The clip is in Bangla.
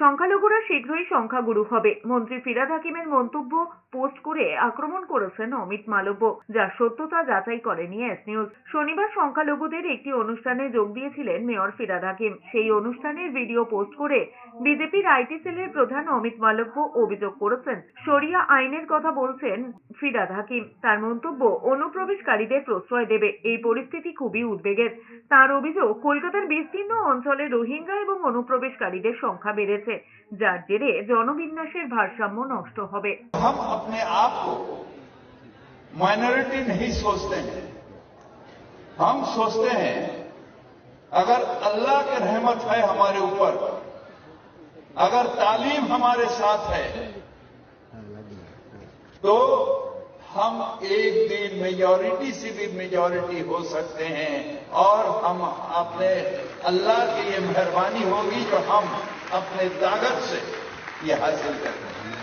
সংখ্যালঘুরা শীঘ্রই সংখ্যাগুরু হবে। মন্ত্রী ফিরাদ হাকিমের মন্তব্য পোস্ট করে আক্রমণ করেছেন অমিত মালব্য যার সত্যতা যাচাই করেনি এস নিউজ। শনিবার সংখ্যালঘুদের একটি অনুষ্ঠানে যোগ দিয়েছিলেন মেয়র ফিরাদ হাকিম। সেই অনুষ্ঠানের ভিডিও পোস্ট করে বিজেপির আইটি সেলের প্রধান অমিত মালব্য অভিযোগ করেছেন, শরিয়া আইনের কথা বলছেন ফিরাদ হাকিম। তার মন্তব্য, অনুপ্রবেশকারীদের প্রশ্রয় দেবে। এই পরিস্থিতি খুবই উদ্বেগের। তার অভিযোগ, কলকাতার বিস্তীর্ণ অঞ্চলে রোহিঙ্গা এবং অনুপ্রবেশকারীদের সংখ্যা বেড়েছে যার জেরে জনবিন্যাসের ভারসাম্য নষ্ট হবে हम अपने आप को माइनॉरिटी नहीं सोचते हैं हम सोचते हैं अगर अल्लाह की रहमत है हमारे ऊपर अगर तालीम हमारे साथ है तो हम एक दिन मेजॉरिटी से भी मेजॉरिटी हो सकते हैं और ہم اپنے اللہ کی یہ مہربانی ہوگی جو ہم اپنے طاقت سے یہ حاصل کرتے ہیں۔